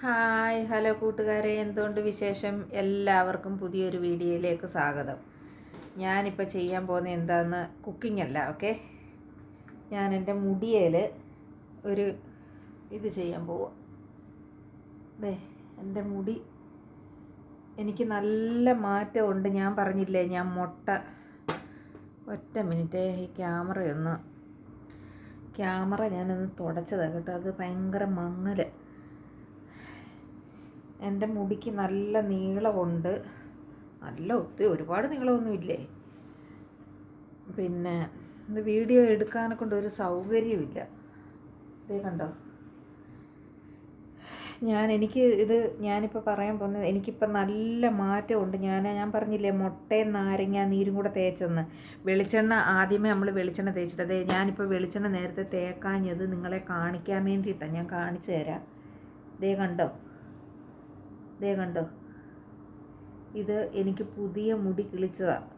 Hi hello കൂട്ടുകാരെ. എന്തുകൊണ്ട് വിശേഷം? എല്ലാവർക്കും പുതിയൊരു വീഡിയോയിലേക്ക് സ്വാഗതം. ഞാനിപ്പോൾ ചെയ്യാൻ പോകുന്ന എന്താന്ന് കുക്കിംഗ് അല്ല ഓക്കെ ഞാൻ എന്റെ മുടിയേൽ ഒരു ഇത് ചെയ്യാൻ പോവാം. ദേ എന്റെ മുടി എനിക്ക് നല്ല മാറ്റമുണ്ട്. ഞാൻ പറഞ്ഞില്ലേ ഞാൻ മുട്ട ഒറ്റ മിനിറ്റ് ഈ ക്യാമറയൊന്ന് ക്യാമറ ഞാനൊന്ന് തുടച്ചതാണ് കേട്ടോ. അത് ഭയങ്കര മങ്ങൽ എന്റെ മുടിക്ക് നല്ല നീളമുണ്ട് നല്ല ഒത്തിരി ഒരുപാട് നീളമൊന്നും ഇല്ലേ പിന്നെ ഇത് വീഡിയോ എടുക്കാനെ കൊണ്ട് ഒരു സൗകര്യമില്ല. ഇതേ കണ്ടോ? ഞാൻ എനിക്ക് ഇത് ഞാനിപ്പോൾ പറയാൻ പോകുന്നത് എനിക്കിപ്പോൾ നല്ല മാറ്റമുണ്ട്. ഞാൻ ഞാൻ പറഞ്ഞില്ലേ മുട്ടയും നാരങ്ങ നീരും കൂടെ തേച്ചെന്ന്. വെളിച്ചെണ്ണ ആദ്യമേ നമ്മൾ വെളിച്ചെണ്ണ തേച്ചിട്ട് അതെ ഞാനിപ്പോൾ വെളിച്ചെണ്ണ നേരത്തെ തേക്കാഞ്ഞത് നിങ്ങളെ കാണിക്കാൻ വേണ്ടിയിട്ടാണ് ഞാൻ കാണിച്ചു തരാം. ദേ കണ്ടോ? ദേ കണ്ടോ? ഇത് എനിക്ക് പുതിയ മുടി കിളിച്ചതാണ്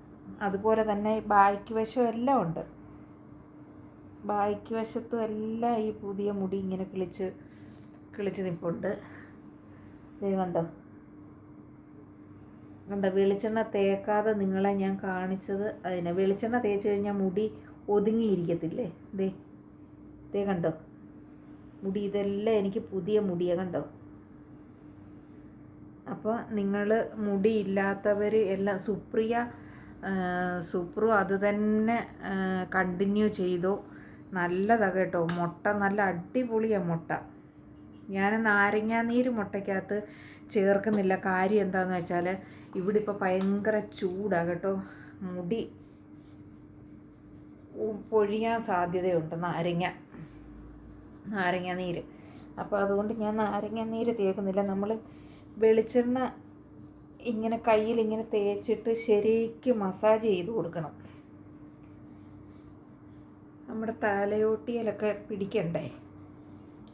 അതുപോലെ തന്നെ ബാക്കി വശം എല്ലാം ഉണ്ട്. ബാക്കി വശത്തും എല്ലാം ഈ പുതിയ മുടി ഇങ്ങനെ കിളിച്ച് കിളിച്ച് നിൽപ്പുണ്ട് ദേ കണ്ടോ? കണ്ടോ? വെളിച്ചെണ്ണ തേക്കാതെ നിങ്ങളെ ഞാൻ കാണിച്ചത് അതിനെ. വെളിച്ചെണ്ണ തേച്ച് കഴിഞ്ഞാൽ മുടി ഒതുങ്ങിയിരിക്കത്തില്ലേ? ദേ ദേ കണ്ടോ? മുടി ഇതെല്ലാം എനിക്ക് പുതിയ മുടിയാണ് കണ്ടോ? അപ്പോൾ നിങ്ങൾ മുടിയില്ലാത്തവർ എല്ലാം സുപ്രിയ സുപ്രു അത് തന്നെ കണ്ടിന്യൂ ചെയ്തു. നല്ലതാണ് കേട്ടോ. മുട്ട നല്ല അടിപൊളിയാണ് മുട്ട. ഞാൻ നാരങ്ങാനീര് മുട്ടയ്ക്കകത്ത് ചേർക്കുന്നില്ല. കാര്യം എന്താണെന്ന് വെച്ചാൽ ഇവിടെ ഇപ്പോൾ ഭയങ്കര ചൂടാണ് കേട്ടോ. മുടി പൊഴിയാൻ സാധ്യതയുണ്ട് നാരങ്ങ നാരങ്ങ നീര് അപ്പോൾ അതുകൊണ്ട് ഞാൻ നാരങ്ങ നീര് തേക്കുന്നില്ല. നമ്മൾ വെളിച്ചെണ്ണ ഇങ്ങനെ കയ്യിൽ ഇങ്ങനെ തേച്ചിട്ട് ശരിക്കും മസാജ് ചെയ്ത് കൊടുക്കണം. നമ്മുടെ തലയോട്ടിയിലൊക്കെ പിടിക്കണ്ടേ?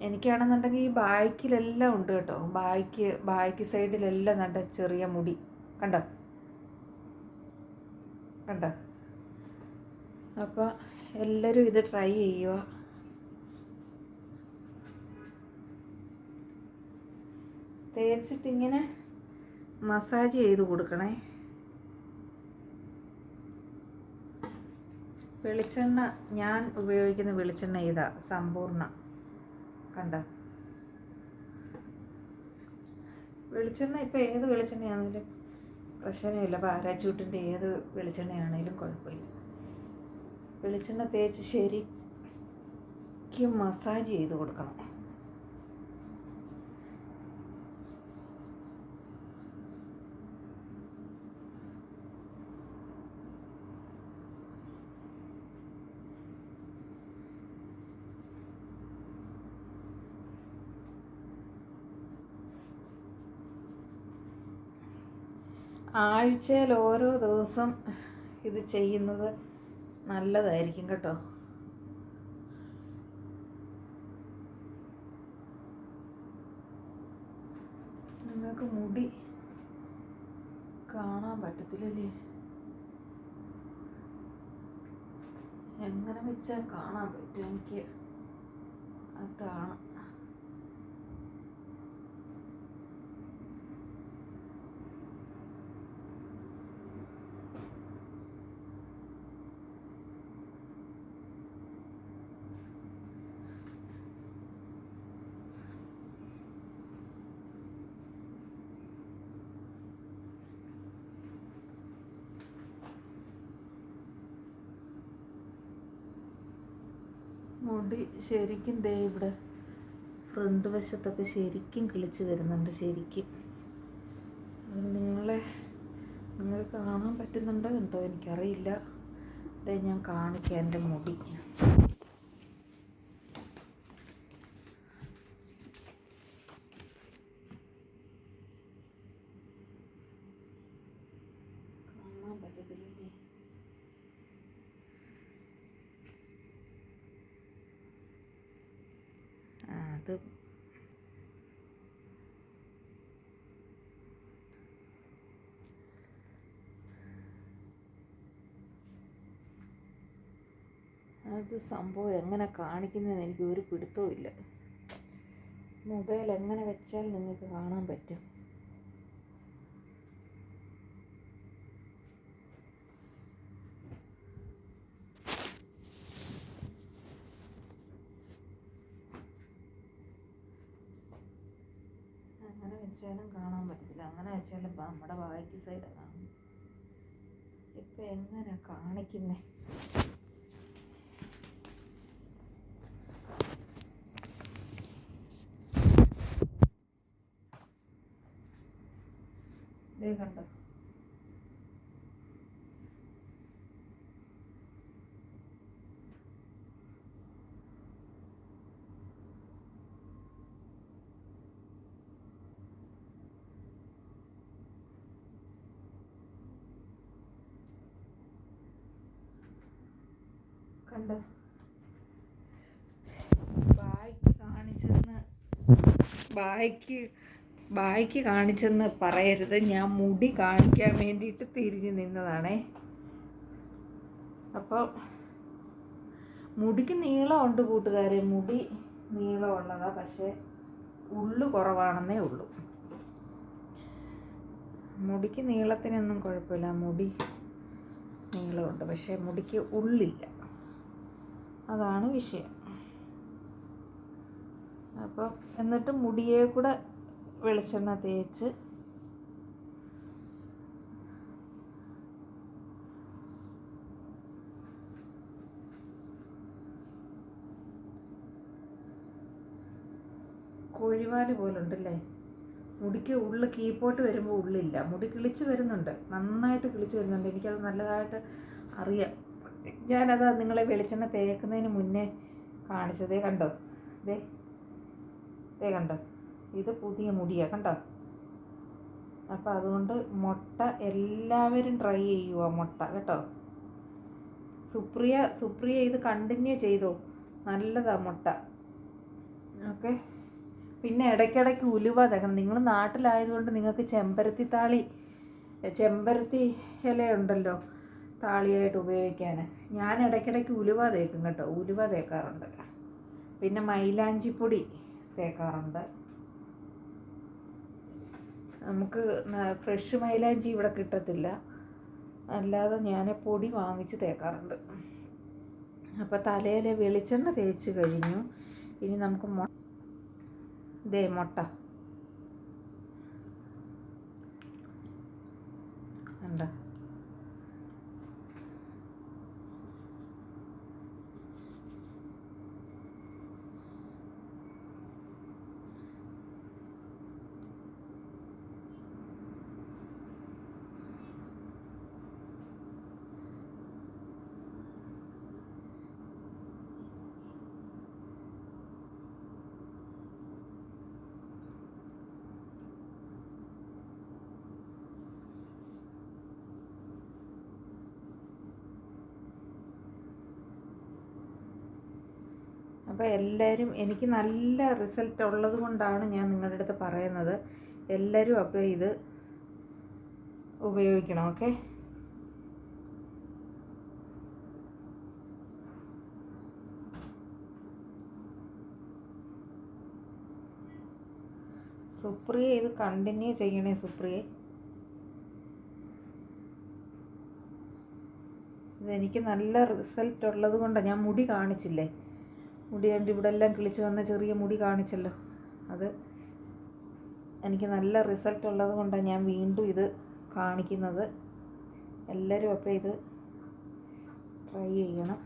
എനിക്കാണെന്നുണ്ടെങ്കിൽ ഈ ബാക്കിലെല്ലാം ഉണ്ട് കേട്ടോ. ബാക്ക് ബാക്ക് സൈഡിലെല്ലാം നല്ല ചെറിയ മുടി. കണ്ടോ? കണ്ടോ? അപ്പോൾ എല്ലാവരും ഇത് ട്രൈ ചെയ്യുക. തേച്ചിട്ടിങ്ങനെ മസാജ് ചെയ്ത് കൊടുക്കണേ. വെളിച്ചെണ്ണ ഞാൻ ഉപയോഗിക്കുന്ന വെളിച്ചെണ്ണ ഇതാ സമ്പൂർണ. കണ്ട? വെളിച്ചെണ്ണ ഇപ്പോൾ ഏത് വെളിച്ചെണ്ണയാണെങ്കിലും പ്രശ്നമില്ല. പാരാച്ചൂട്ടിന്റെ ഏത് വെളിച്ചെണ്ണയാണെങ്കിലും കുഴപ്പമില്ല. വെളിച്ചെണ്ണ തേച്ച് ശരിക്കും മസാജ് ചെയ്ത് കൊടുക്കണം. ആഴ്ചയിൽ ഓരോ ദിവസം ഇത് ചെയ്യുന്നത് നല്ലതായിരിക്കും കേട്ടോ. നിങ്ങൾക്ക് മുടി കാണാൻ പറ്റത്തില്ലല്ലേ? എങ്ങനെ വെച്ചാൽ കാണാൻ പറ്റും എനിക്ക്? അതാണ്. മുടി ശരിക്കും ദേ ഇവിടെ ഫ്രണ്ട് വശത്തൊക്കെ ശരിക്കും കിളിച്ച് വരുന്നുണ്ട് ശരിക്കും. നിങ്ങളെ നിങ്ങൾക്ക് കാണാൻ പറ്റുന്നുണ്ടോ എന്തോ എനിക്കറിയില്ല. ദേ ഞാൻ കാണിക്കാം എന്റെ മുടി കാണാൻ പറ്റത്തില്ലേ അത് അത് സംഭവം എങ്ങനെ കാണിക്കുന്നതെന്ന് എനിക്ക് ഒരു പിടുത്തവും ഇല്ല മൊബൈൽ എങ്ങനെ വെച്ചാൽ നിങ്ങൾക്ക് കാണാൻ പറ്റും അങ്ങനെ വെച്ചാലും കാണാൻ പറ്റത്തില്ല. അങ്ങനെ വെച്ചാലും നമ്മുടെ ബാക്കി സൈഡ് കാണും. ഇപ്പം എങ്ങനെ കാണിക്കുന്നേ? ഇതേ കണ്ടോ? കണ്ടോ? ബായ്ക്ക് കാണിച്ചെന്ന് ബായ്ക്ക് ബായ്ക്ക് കാണിച്ചെന്ന് പറയരുത്. ഞാൻ മുടി കാണിക്കാൻ വേണ്ടിയിട്ട് തിരിഞ്ഞു നിന്നതാണേ. അപ്പം മുടിക്ക് നീളമുണ്ട് കൂട്ടുകാരെ. മുടി നീളമുള്ളതാ പക്ഷേ ഉള്ളു കുറവാണെന്നേ ഉള്ളൂ. മുടിക്ക് നീളത്തിനൊന്നും കുഴപ്പമില്ല. മുടി നീളമുണ്ട് പക്ഷേ മുടിക്ക് ഉള്ളില്ല. അതാണ് വിഷയം. അപ്പം എന്നിട്ട് മുടിയെ കൂടെ വെളിച്ചെണ്ണ തേച്ച് കോഴിവാൽ പോലുണ്ടല്ലേ? മുടിക്ക് ഉള്ളിൽ കീപ്പോട്ട് വരുമ്പോൾ ഉള്ളില്ല. മുടി കിളിച്ച് വരുന്നുണ്ട്. നന്നായിട്ട് കിളിച്ച് വരുന്നുണ്ട്. എനിക്കത് നല്ലതായിട്ട് അറിയാം. ഞാനത് നിങ്ങളെ വെളിച്ചെണ്ണ തേക്കുന്നതിന് മുന്നേ കാണിച്ചതേ കണ്ടോ? ദേ ദേ കണ്ടോ? ഇത് പുതിയ മുടിയാണ് കണ്ടോ? അപ്പം അതുകൊണ്ട് മുട്ട എല്ലാവരും ട്രൈ ചെയ്യുക മുട്ട കേട്ടോ? സുപ്രിയ സുപ്രിയ ഇത് കണ്ടിന്യൂ ചെയ്തോ? നല്ലതാ മുട്ട. ഓക്കെ. പിന്നെ ഇടയ്ക്കിടയ്ക്ക് ഉലുവ തേക്കണം. നിങ്ങൾ നാട്ടിലായതുകൊണ്ട് നിങ്ങൾക്ക് ചെമ്പരത്തി താളി ചെമ്പരത്തി ഇല ഉണ്ടല്ലോ താളിയായിട്ട് ഉപയോഗിക്കാൻ ഞാൻ ഇടയ്ക്കിടയ്ക്ക് ഉലുവ തേക്കും കേട്ടോ. ഉലുവ തേക്കാറുണ്ട്. പിന്നെ മൈലാഞ്ചിപ്പൊടി തേക്കാറുണ്ട്. നമുക്ക് ഫ്രഷ് മൈലാഞ്ചി ഇവിടെ കിട്ടത്തില്ല. അല്ലാതെ ഞാൻ പൊടി വാങ്ങിച്ച് തേക്കാറുണ്ട്. അപ്പോൾ തലയിലെ വെളിച്ചെണ്ണ തേച്ച് കഴിഞ്ഞു. ഇനി നമുക്ക് മൊ ദേ മുട്ട. ഉണ്ടോ അപ്പോൾ എല്ലാവരും എനിക്ക് നല്ല റിസൾട്ട് ഉള്ളത് കൊണ്ടാണ് ഞാൻ നിങ്ങളുടെ അടുത്ത് പറയുന്നത്. എല്ലാവരും അപ്പോൾ ഇത് ഉപയോഗിക്കണം ഓക്കെ? സുപ്രിയ ഇത് കണ്ടിന്യൂ ചെയ്യണേ സുപ്രിയെ. ഇതെനിക്ക് നല്ല റിസൾട്ട് ഉള്ളത് കൊണ്ടാണ് ഞാൻ മുടി കാണിച്ചില്ലേ? മുടി കണ്ട് ഇവിടെ എല്ലാം കിളിച്ച് വന്ന ചെറിയ മുടി കാണിച്ചല്ലോ. അത് എനിക്ക് നല്ല റിസൾട്ട് ഉള്ളത് കൊണ്ടാണ് ഞാൻ വീണ്ടും ഇത് കാണിക്കുന്നത്. എല്ലാവരും അപ്പോൾ ഇത് ട്രൈ ചെയ്യണം.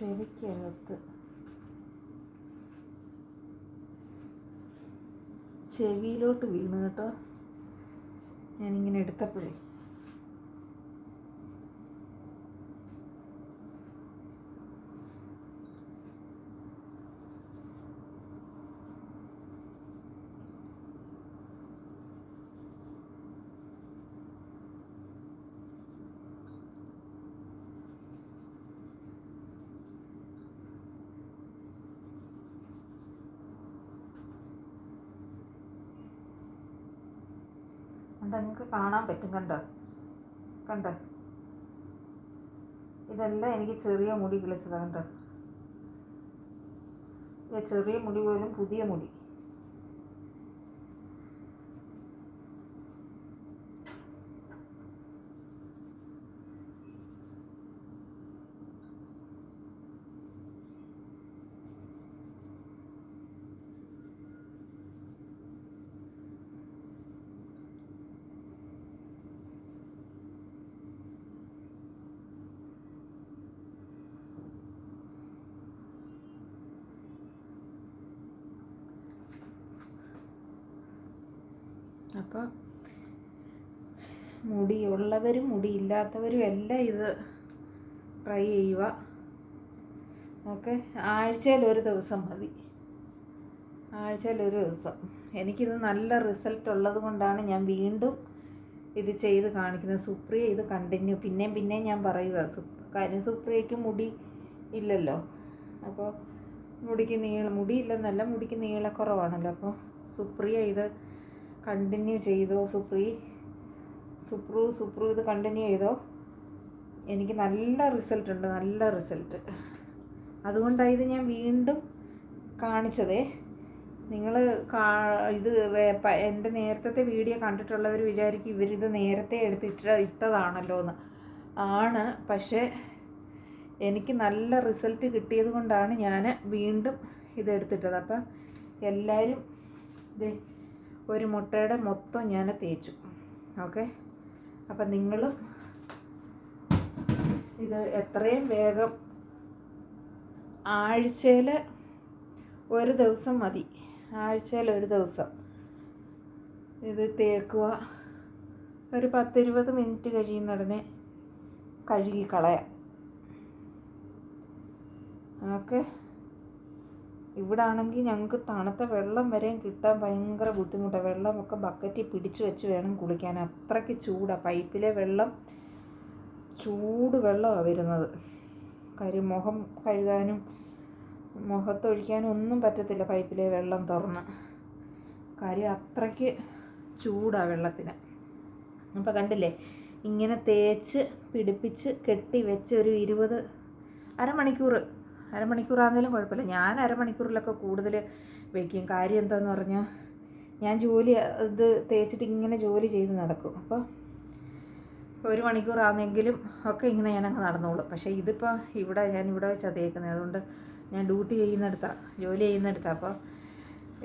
ചെവിക്കകത്ത്. ചെവിയിലോട്ട് വീണ് കേട്ടോ. ഞാനിങ്ങനെ എടുത്തപ്പോഴേ. കണ്ടോ നിങ്ങൾക്ക് കാണാൻ പറ്റും? കണ്ടോ? കണ്ടോ? ഇതെല്ലാം എനിക്ക് ചെറിയ മുടി കിളിച്ചതാണ് കണ്ടോ? ചെറിയ മുടി പോലും പുതിയ മുടി. അപ്പോൾ മുടിയുള്ളവരും മുടിയില്ലാത്തവരും എല്ലാം ഇത് ട്രൈ ചെയ്യുക. ഓക്കെ? ആഴ്ചയിൽ ഒരു ദിവസം മതി. ആഴ്ചയിൽ ഒരു ദിവസം. എനിക്കിത് നല്ല റിസൾട്ട് ഉള്ളത് കൊണ്ടാണ് ഞാൻ വീണ്ടും ഇത് ചെയ്ത് കാണിക്കുന്നത്. സുപ്രിയ ഇത് കണ്ടിന്യൂ. പിന്നെയും പിന്നെയും ഞാൻ പറയുക കാര്യം സുപ്രിയയ്ക്ക് മുടി ഇല്ലല്ലോ. അപ്പോൾ മുടിക്ക് നീള മുടിയില്ലെന്നല്ല മുടിക്ക് നീളക്കുറവാണല്ലോ. അപ്പോൾ സുപ്രിയ ഇത് കണ്ടിന്യൂ ചെയ്തോ സുപ്രി? സുപ്രു സുപ്രു ഇത് കണ്ടിന്യൂ ചെയ്തോ? എനിക്ക് നല്ല റിസൾട്ട് ഉണ്ട് നല്ല റിസൾട്ട് അതുകൊണ്ടാണ് ഇത് ഞാൻ വീണ്ടും കാണിച്ചതേ. നിങ്ങൾ കാ ഇത് എന്റെ നേരത്തെ വീഡിയോ കണ്ടിട്ടുള്ളവർ വിചാരിക്കും ഇവരിത് നേരത്തെ എടുത്തിട്ട് ഇട്ടതാണല്ലോ എന്ന്. ആണ് പക്ഷേ എനിക്ക് നല്ല റിസൾട്ട് കിട്ടിയത് കൊണ്ടാണ് ഞാൻ വീണ്ടും ഇതെടുത്തിട്ടത്. അപ്പം എല്ലാവരും ദേ ഒരു മുട്ടയുടെ മൊത്തം ഞാൻ തേച്ചു. ഓക്കെ? അപ്പം നിങ്ങളും ഇത് എത്രയും വേഗം ആഴ്ചയിൽ ഒരു ദിവസം മതി. ആഴ്ചയിൽ ഒരു ദിവസം ഇത് തേക്കുക. ഒരു പത്തിരുപത് മിനിറ്റ് കഴിയുന്ന ഉടനെ കഴുകി കളയാം. ഓക്കെ? ഇവിടെ ആണെങ്കിൽ ഞങ്ങൾക്ക് തണുത്ത വെള്ളം വരെയും കിട്ടാൻ ഭയങ്കര ബുദ്ധിമുട്ടാണ് വെള്ളമൊക്കെ ബക്കറ്റിൽ പിടിച്ചു വെച്ച് വേണം കുളിക്കാൻ. അത്രയ്ക്ക് ചൂടാണ് പൈപ്പിലെ വെള്ളം ചൂട് വെള്ളമാണ് വരുന്നത്. കാര്യം മുഖം കഴുകാനും മുഖത്തൊഴിക്കാനും ഒന്നും പറ്റത്തില്ല പൈപ്പിലെ വെള്ളം തുറന്ന്. കാര്യം അത്രയ്ക്ക് ചൂടാണ് വെള്ളത്തിന്. അപ്പോൾ കണ്ടില്ലേ? ഇങ്ങനെ തേച്ച് പിടിപ്പിച്ച് കെട്ടി വെച്ച് ഒരു ഇരുപത് അരമണിക്കൂർ അരമണിക്കൂറാണെങ്കിലും കുഴപ്പമില്ല. ഞാൻ അരമണിക്കൂറിലൊക്കെ കൂടുതൽ വെക്കും. കാര്യം എന്താന്ന് പറഞ്ഞാൽ ഞാൻ ജോലി ഇത് തേച്ചിട്ട് ഇങ്ങനെ ജോലി ചെയ്ത് നടക്കും. അപ്പോൾ ഒരു മണിക്കൂറാണെങ്കിലും ഒക്കെ ഇങ്ങനെ ഞാനങ്ങ് നടന്നോളും. പക്ഷേ ഇതിപ്പോൾ ഇവിടെ ഞാൻ ഇവിടെ വെച്ചാണ് തേക്കുന്നത് അതുകൊണ്ട് ഞാൻ ഡ്യൂട്ടി ചെയ്യുന്നിടത്താണ് ജോലി ചെയ്യുന്നിടത്താണ് അപ്പോൾ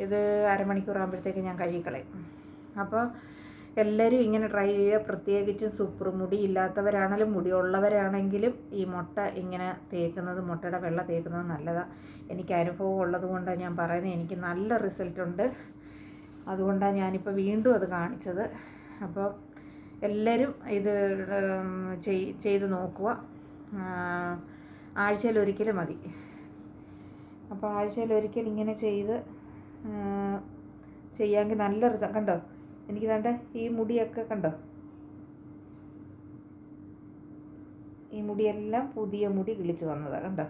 ഇത് അരമണിക്കൂറാകുമ്പോഴത്തേക്ക് ഞാൻ കഴുകിക്കളയും അപ്പോൾ എല്ലാവരും ഇങ്ങനെ ട്രൈ ചെയ്യുക. പ്രത്യേകിച്ചും സൂപ്പർ മുടി ഇല്ലാത്തവരാണെങ്കിലും മുടി ഉള്ളവരാണെങ്കിലും ഈ മുട്ട ഇങ്ങനെ തേക്കുന്നത് മുട്ടയുടെ വെള്ള തേക്കുന്നത് നല്ലതാണ് എനിക്ക് അനുഭവം ഉള്ളത് കൊണ്ടാണ് ഞാൻ പറയുന്നത്. എനിക്ക് നല്ല റിസൾട്ട് ഉണ്ട്. അതുകൊണ്ടാണ് ഞാനിപ്പോൾ വീണ്ടും അത് കാണിച്ചത്. അപ്പോൾ എല്ലാവരും ഇത് ചെയ്ത് നോക്കുക. ആഴ്ചയിൽ ഒരിക്കൽ മതി. അപ്പോൾ ആഴ്ചയിൽ ഒരിക്കൽ ഇങ്ങനെ ചെയ്ത് ചെയ്യാമെങ്കിൽ നല്ല റിസൾട്ട് കണ്ടോ? എനിക്ക് തണ്ട ഈ മുടിയൊക്കെ കണ്ടോ? ഈ മുടിയെല്ലാം പുതിയ മുടി കിളിച്ച് വന്നതാണ് കണ്ടോ?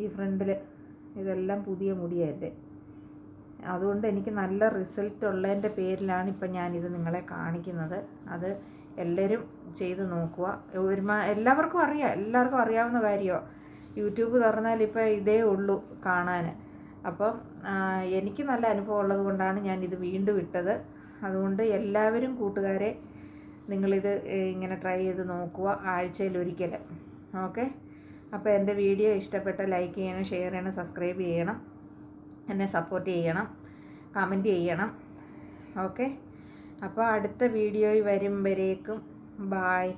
ഈ ഫ്രണ്ടിൽ ഇതെല്ലാം പുതിയ മുടിയാണ് എന്റെ. അതുകൊണ്ട് എനിക്ക് നല്ല റിസൾട്ട് ഉള്ളതിന്റെ പേരിലാണ് ഇപ്പം ഞാനിത് നിങ്ങളെ കാണിക്കുന്നത്. അത് എല്ലാവരും ചെയ്ത് നോക്കുക. ഒരുമാ എല്ലാവർക്കും അറിയാം എല്ലാവർക്കും അറിയാവുന്ന കാര്യമാണ് യൂട്യൂബ് തുറന്നാൽ ഇപ്പോൾ ഇതേ ഉള്ളൂ കാണാൻ. അപ്പം എനിക്ക് നല്ല അനുഭവം ഉള്ളത് കൊണ്ടാണ് ഞാനിത് വീണ്ടും ഇട്ടത്. അതുകൊണ്ട് എല്ലാവരും കൂട്ടുകാരെ നിങ്ങളിത് ഇങ്ങനെ ട്രൈ ചെയ്ത് നോക്കുക ആഴ്ചയിൽ ഒരിക്കൽ ഓക്കെ? അപ്പോൾ എന്റെ വീഡിയോ ഇഷ്ടപ്പെട്ട ലൈക്ക് ചെയ്യണം ഷെയർ ചെയ്യണം സബ്സ്ക്രൈബ് ചെയ്യണം എന്നെ സപ്പോർട്ട് ചെയ്യണം കമന്റ് ചെയ്യണം. ഓക്കെ? അപ്പോൾ അടുത്ത വീഡിയോയിൽ വരും ബായ്.